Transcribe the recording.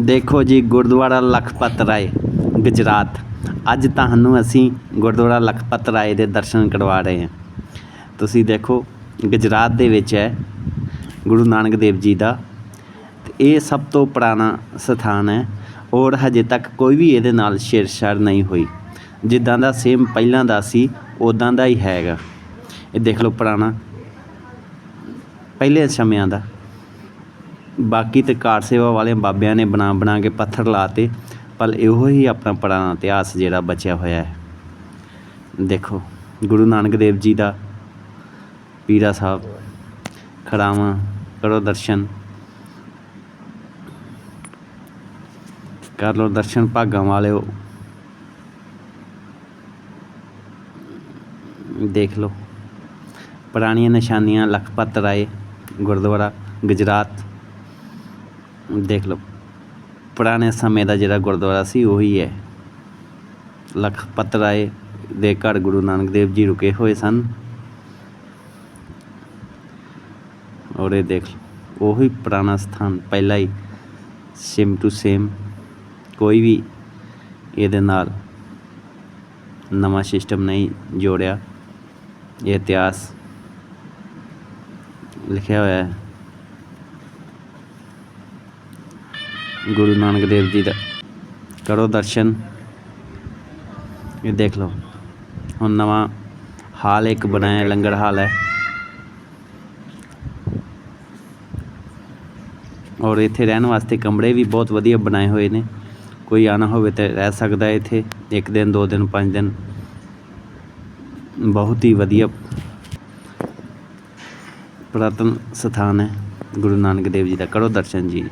ਦੇਖੋ ਜੀ, ਗੁਰਦੁਆਰਾ ਲਖਪਤ ਰਾਏ, ਗੁਜਰਾਤ। ਅੱਜ ਤੁਹਾਨੂੰ ਅਸੀਂ ਗੁਰਦੁਆਰਾ ਲਖਪਤ ਰਾਏ ਦੇ ਦਰਸ਼ਨ ਕਰਵਾ ਰਹੇ ਹਾਂ। ਤੁਸੀਂ ਦੇਖੋ, ਗੁਜਰਾਤ ਦੇ ਵਿੱਚ ਹੈ, ਗੁਰੂ ਨਾਨਕ ਦੇਵ ਜੀ ਦਾ। ਤੇ ਇਹ ਸਭ ਤੋਂ ਪੁਰਾਣਾ ਸਥਾਨ ਹੈ ਔਰ ਹਜੇ ਤੱਕ ਕੋਈ ਵੀ ਇਹਦੇ ਨਾਲ ਛੇੜਛਾੜ ਨਹੀਂ ਹੋਈ। ਜਿੱਦਾਂ ਦਾ ਸੇਮ ਪਹਿਲਾਂ ਦਾ ਸੀ ਉਦਾਂ ਦਾ ਹੀ ਹੈਗਾ। ਇਹ ਦੇਖ ਲਓ ਪੁਰਾਣਾ, ਪਹਿਲੇ ਸਮਿਆਂ ਦਾ। ਬਾਕੀ ਤੇ ਕਾਰ ਸੇਵਾ ਵਾਲੇ ਬਾਬਿਆਂ ਨੇ ਬਣਾ ਬਣਾ ਕੇ ਪੱਥਰ ਲਾਤੇ, ਪਰ ਇਹੋ ਹੀ ਆਪਣਾ ਪੁਰਾਣਾ ਇਤਿਹਾਸ ਜਿਹੜਾ ਬਚਿਆ ਹੋਇਆ ਹੈ। ਦੇਖੋ, ਗੁਰੂ ਨਾਨਕ ਦੇਵ ਜੀ ਦਾ ਪੀਰਾ ਸਾਹਿਬ, ਖੜਾਵਾਂ, ਕਰੋ ਦਰਸ਼ਨ। ਕਰ ਲਓ ਦਰਸ਼ਨ ਭਾਗਾਂ ਵਾਲਿਓ। ਦੇਖ ਲਓ। ਪੁਰਾਣੀਆਂ ਨਿਸ਼ਾਨੀਆਂ, ਲਖਪਤ ਰਾਏ, ਗੁਰਦੁਆਰਾ, ਗੁਜਰਾਤ। ਦੇਖ ਲਓ। ਪੁਰਾਣੇ ਸਮੇਂ ਦਾ ਜਿਹੜਾ ਗੁਰਦੁਆਰਾ ਸੀ, ਉਹੀ ਹੈ। ਲਖਪਤ ਰਾਏ ਦੇ ਘਰ ਗੁਰੂ ਨਾਨਕ ਦੇਵ ਜੀ ਰੁਕੇ ਹੋਏ ਸਨ। ਔਰ ਇਹ ਦੇਖ ਲਓ, ਉਹੀ ਪੁਰਾਣਾ ਸਥਾਨ, ਪਹਿਲਾਂ ਹੀ ਸੇਮ ਟੂ ਸੇਮ ਕੋਈ ਵੀ ਇਹਦੇ ਨਾਲ ਨਵਾਂ ਸਿਸਟਮ ਨਹੀਂ ਜੋੜਿਆ। ਇਹ ਇਤਿਹਾਸ ਲਿਖਿਆ ਹੋਇਆ ਹੈ। ਗੁਰੂ ਨਾਨਕ ਦੇਵ ਜੀ ਦਾ। ਕਰੋ ਦਰਸ਼ਨ। ਇਹ ਦੇਖ ਲਓ। ਹੁਣ ਨਵਾਂ ਹਾਲ ਇੱਕ ਬਣਾਇਆ, ਲੰਗਰ ਹਾਲ ਹੈ। ਔਰ ਇੱਥੇ ਰਹਿਣ ਵਾਸਤੇ ਕਮਰੇ ਵੀ ਬਹੁਤ ਵਧੀਆ ਬਣਾਏ ਹੋਏ ਨੇ। ਕੋਈ ਆਣਾ ਹੋਵੇ ਤਾਂ ਰਹਿ ਸਕਦਾ ਹੈ ਇੱਥੇ। ਇੱਕ ਦਿਨ, ਦੋ ਦਿਨ, ਪੰਜ ਦਿਨ। ਬਹੁਤ ਹੀ ਵਧੀਆ ਪੁਰਾਤਨ ਸਥਾਨ ਹੈ ਗੁਰੂ ਨਾਨਕ ਦੇਵ ਜੀ ਦਾ। ਕਰੋ ਦਰਸ਼ਨ ਜੀ।